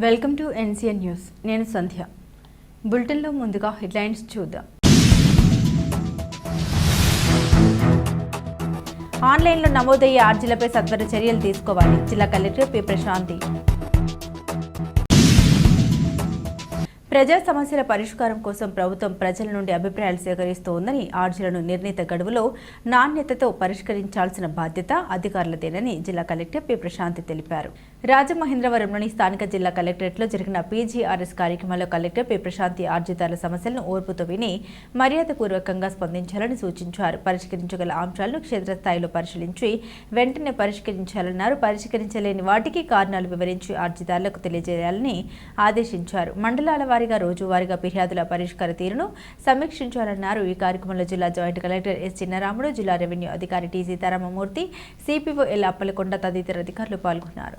Welcome to NCN news నేను సంధ్య. బులెటిన్లో ముందుగా హెడ్లైన్స్ చూద్దాం. ఆన్లైన్లో నమోదయ్యే ఆర్జీలపై సత్వర చర్యలు తీసుకోవాలి. జిల్లా కలెక్టర్ పి. ప్రశాంతి. ప్రజా సమస్యల పరిష్కారం కోసం ప్రభుత్వం ప్రజల నుండి అభిప్రాయాలు సేకరిస్తోందని ఆర్జీలను నిర్ణీత గడువులో నాణ్యతతో పరిష్కరించాల్సిన బాధ్యత అధికారులదేనని జిల్లా కలెక్టర్ పి. ప్రశాంతి తెలిపారు. రాజమహేంద్రవరంలోని స్థానిక జిల్లా కలెక్టరేట్లో జరిగిన పీజీఆర్ఎస్ కార్యక్రమంలో కలెక్టర్ పి. ప్రశాంతి ఆర్జితాల సమస్యలను ఓర్పుతో విని మర్యాదపూర్వకంగా స్పందించాలని సూచించారు. పరిష్కరించగల అంశాలను క్షేత్రస్థాయిలో పరిశీలించి వెంటనే పరిష్కరించాలన్నారు. పరిష్కరించలేని వాటికి కారణాలు వివరించి ఆర్జితాలకు తెలియజేయాలని ఆదేశించారు. మండలాల వారీగా రోజువారీగా ఫిర్యాదుల పరిష్కార తీరును సమీక్షించాలన్నారు. ఈ కార్యక్రమంలో జిల్లా జాయింట్ కలెక్టర్ ఎస్. చిన్నరాముడు జిల్లా రెవెన్యూ అధికారి T. Sitaramamurthy CPO L. Appalakonda తదితర అధికారులు పాల్గొన్నారు.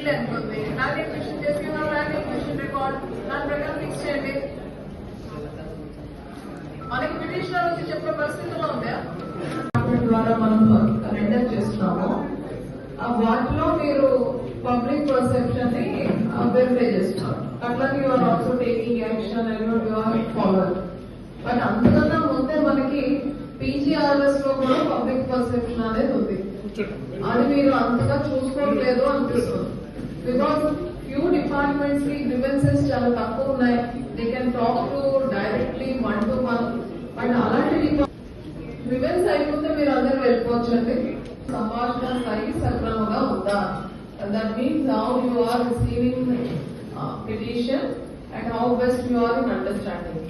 ఉంది ఫీల్డ్ ఎంత ఉంది ల్యాండ్ ఎక్విజిషన్ చేసిన వాళ్ళు ల్యాండ్ ఎక్విజిషన్ రికార్డ్ దాని ప్రకారం ఫిక్స్ చేయండి. మనకి పిటిషనర్ వచ్చి చెప్పే పరిస్థితిలో ఉందా? ద్వారా మనం రెండర్ చేస్తున్నాము. ఆ వాటిలో మీరు పబ్లిక్ పర్సెప్షన్ని వెరిఫై చేస్తున్నారు. అట్లాగే you are also taking action and you are followed but అంతకన్నా ముందే మనకి పీజీఆర్ఎస్లో కూడా పబ్లిక్ పర్సెప్షన్ అనేది ఉంది. అది మీరు అంతగా చూసుకోవట్లేదు అనిపిస్తుంది. బికాస్ ఫ్యూ డిపార్ట్మెంట్స్కి గ్రివెన్సెస్ చాలా తక్కువ ఉన్నాయి. They can talk to directly one to one and అలాంటి గ్రివెన్స్ అయిపోతే మీరు అందరూ వెళ్ళిపోవచ్చండి. సంభాషణ సరి సక్రమంగా ఉందా? That means how you are receiving petition and how best you are in understanding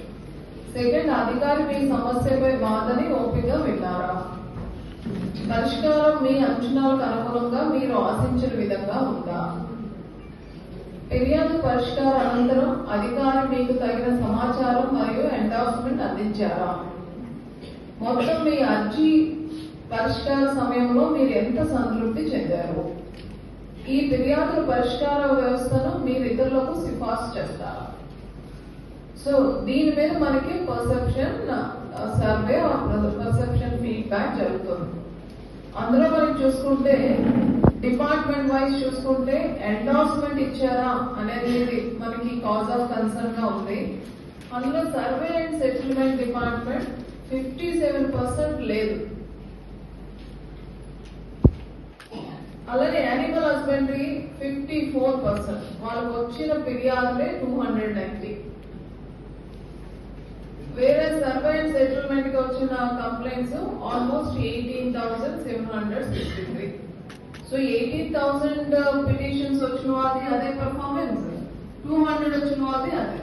second అధికారి మీ సమస్యపై బాధని ఓపిక విన్నారా? పరిష్కారం మీ అంచనాలకు అనుగుణంగా మీరు ఆశించిన విధంగా ఉందా? ఫిర్యాదు పరిష్కార అనంతరం అధికారి మీకు తగిన సమాచారం మరియు ఎండార్స్మెంట్ అందించారా? మొత్తం మీ అర్జీ పరిష్కార సమయంలో మీరు ఎంత సంతృప్తి చెందారు? ఈ ఫిర్యాదుల పరిష్కార వ్యవస్థను మీరు ఇతరులకు సిఫార్సు చేస్తారా? సో దీని మీద మనకి పర్సెప్షన్ పర్సెప్షన్ జరుగుతుంది. అందులో మనం చూసుకుంటే డిపార్ట్మెంట్ వైజ్ చూసుకుంటే ఎండార్స్మెంట్ ఇచ్చారా అనేది మనకి కాజ్ ఆఫ్ కన్సర్న్గా ఉంది. అందులో survey and settlement department fifty seven percent లేదు. అలాగే animal husbandry fifty four percent వాళ్ళకి వచ్చిన ఫిర్యాదులే టూ హండ్రెడ్ నైన్టీ వేరే సర్వే అండ్ సెటిల్మెంట్కి వచ్చిన complaints almost eighteen thousand seven hundred sixty three. So eighteen thousand petitions వచ్చిన వాళ్ళది అదే పర్ఫార్మెన్స్ టూ హండ్రెడ్ వచ్చిన వాళ్ళది అదే.